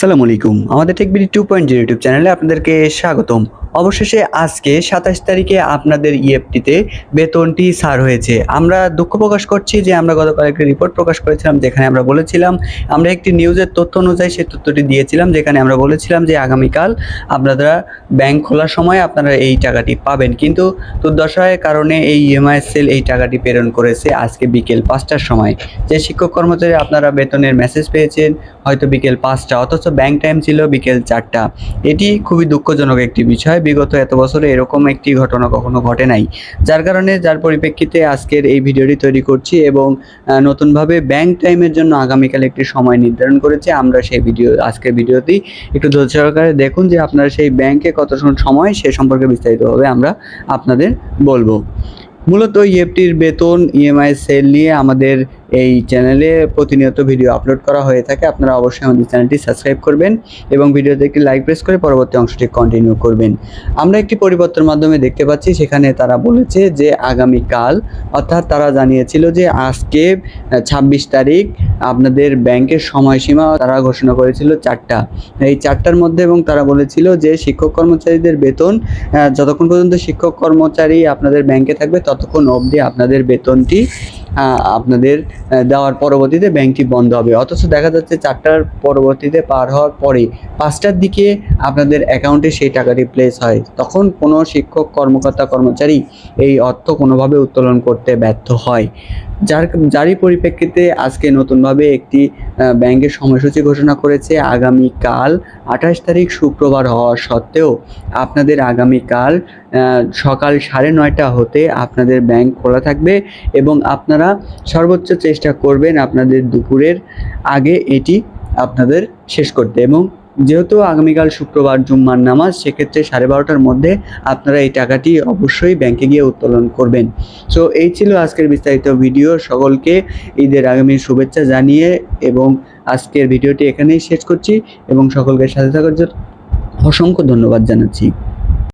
আসসালামু আলাইকুম। আমাদের tech BD two point zero YouTube চ্যানেলে আপনাদেরকে স্বাগতম। অবশেষে আজকে সাতাশ তারিখে আপনাদের ইএফটিতে বেতনটি সার হয়েছে। আমরা দুঃখ প্রকাশ করছি যে আমরা গতকাল একটি রিপোর্ট প্রকাশ করেছিলাম যেখানে আমরা বলেছিলাম, আমরা একটি নিউজের তথ্য অনুযায়ী সেই তথ্যটি দিয়েছিলাম যেখানে আমরা বলেছিলাম যে আগামীকাল আপনারা ব্যাংক খোলার সময় আপনারা এই টাকাটি পাবেন। কিন্তু দুর্দশায় কারণে এই ইএমআইএসএল এই টাকাটি প্রেরণ করেছে আজকে বিকেল পাঁচটার সময়। যে শিক্ষক কর্মচারী আপনারা বেতনের মেসেজ পেয়েছেন, হয়তো বিকেল পাঁচটা, অথচ ব্যাংক টাইম ছিল বিকেল চারটা। এটি খুবই দুঃখজনক একটি বিষয়। বিগত এত বছরে এরকম একটি ঘটনা কখনো ঘটে নাই। যার কারণে, যার পরিপ্রেক্ষিতে আজকের এই ভিডিওটি তৈরি করছি এবং নতুনভাবে ব্যাংক টাইমের জন্য আগামীকাল একটি সময় নির্ধারণ করেছে। আমরা সেই ভিডিও, আজকের ভিডিওতেই একটু ধৈর্য সহকারে দেখুন যে আপনারা সেই ব্যাংকে কত সময় সে সম্পর্কে বিস্তারিতভাবে আমরা আপনাদের বলব। মূলত ইএফটির বেতন ইএমআই সেল নিয়ে আমাদের এই চ্যানেলে প্রতিনিয়ত ভিডিও আপলোড করা হয়ে থাকে। আপনারা অবশ্যই আমাদের চ্যানেলটি সাবস্ক্রাইব করবেন এবং ভিডিওতে একটি লাইক প্রেস করে পরবর্তী অংশটি কন্টিনিউ করবেন। আমরা একটি পরিবর্তন মাধ্যমে দেখতে পাচ্ছি, সেখানে তারা বলেছে যে আগামীকাল, অর্থাৎ তারা জানিয়েছিল যে আজকে ছাব্বিশ তারিখ, আপনাদের ব্যাংকের সময়সীমা তারা ঘোষণা করেছিল চারটা। এই চারটার মধ্যে এবং তারা বলেছিল যে শিক্ষক কর্মচারীদের বেতন যতক্ষণ পর্যন্ত শিক্ষক কর্মচারী আপনাদের ব্যাংকে থাকবে, ততক্ষণ অবধি আপনাদের বেতনটি আপনাদের দেওয়ার পরবর্তীতে ব্যাংকটি বন্ধ হবে। অথচ দেখা যাচ্ছে চারটার পরবর্তীতে পার হওয়ার পরে পাঁচটার দিকে আপনাদের অ্যাকাউন্টে সেই টাকাটি প্লেস হয়। তখন কোনো শিক্ষক, কর্মকর্তা, কর্মচারী এই অর্থ কোনোভাবে উত্তোলন করতে ব্যর্থ হয়। যার, যারই পরিপ্রেক্ষিতে আজকে নতুনভাবে একটি ব্যাংকের সময়সূচি ঘোষণা করেছে, আগামীকাল আঠাশ তারিখ শুক্রবার হওয়া সত্ত্বেও আপনাদের আগামীকাল সকাল সাড়ে নয়টা হতে আপনাদের ব্যাংক খোলা থাকবে এবং আপনারা সর্বোচ্চ চেষ্টা করবেন আপনাদের দুপুরের আগে এটি আপনাদের শেষ করতে। এবং যেহেতু আগামীকাল শুক্রবার জুম্মার নামাজ, সেক্ষেত্রে সাড়ে বারোটার মধ্যে আপনারা এই টাকাটি অবশ্যই ব্যাংকে গিয়ে উত্তোলন করবেন। সো এই ছিল আজকের বিস্তারিত ভিডিও। সকলকে ঈদের আগামী শুভেচ্ছা জানিয়ে এবং আজকের ভিডিওটি এখানেই শেষ করছি এবং সকলকে সাথে থাকার জন্য অসংখ্য ধন্যবাদ জানাচ্ছি।